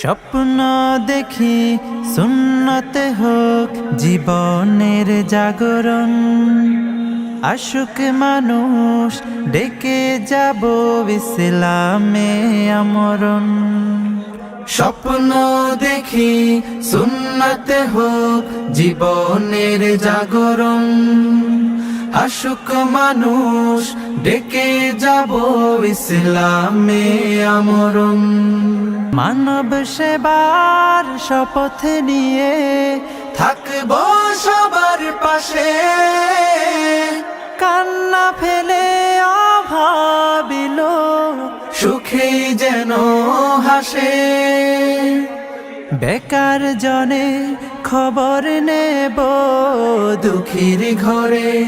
স্বপ্ন দেখি সুন্নতে হোক জীবনের জাগরণ। আশুক মানুষ ডেকে যাব ইসলামে আমরণ। স্বপ্ন দেখি সুন্নতে হোক জীবনের জাগরণ। আশুক মানুষ ডেকে যাব ইসলামে আমরণ। মানব সেবার শপথ নিয়ে থাকব সবার পাশে। কান্না ফেলে অভাবিল, সুখে যেন হাসে। বেকার জনে খবর নেব, দুঃখীর ঘরে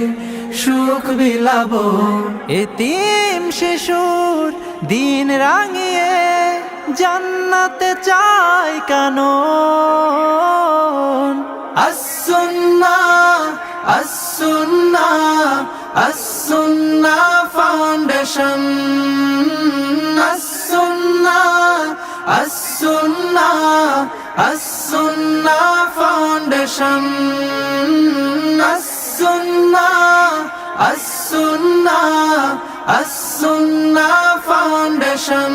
সুখ বিলাব। এতিম শিশুর দিন রাঙিয়ে জান্নাতে চাই কেন? Assunnah Assunnah Assunnah foundation Assunnah Assunnah Assunnah foundation Assunnah Assunnah Assunnah foundation